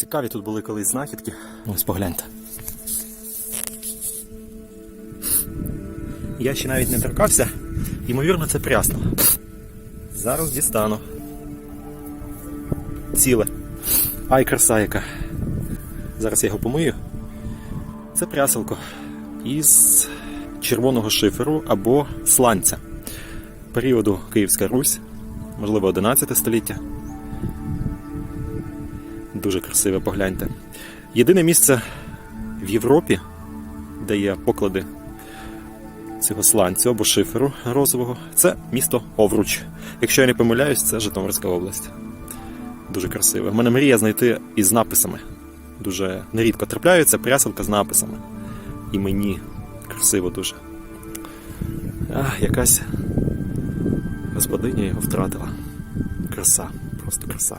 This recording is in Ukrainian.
Цікаві тут були колись знахідки. Ось погляньте. Я ще навіть не торкався. Ймовірно, це прясно. Зараз дістану. Ціле. Ай, краса яка. Зараз я його помию. Це пряселко із червоного шиферу або сланця періоду Київська Русь, можливо, 11 століття. Дуже красиве, погляньте. Єдине місце в Європі, де є поклади цього сланцю або шиферу розового, це місто Овруч. Якщо я не помиляюсь, це Житомирська область. Дуже красиве. У мене мрія знайти із написами. Дуже нерідко трапляються пряселка з написами. І мені красиво дуже. А, якась господиня його втратила. Краса, просто краса.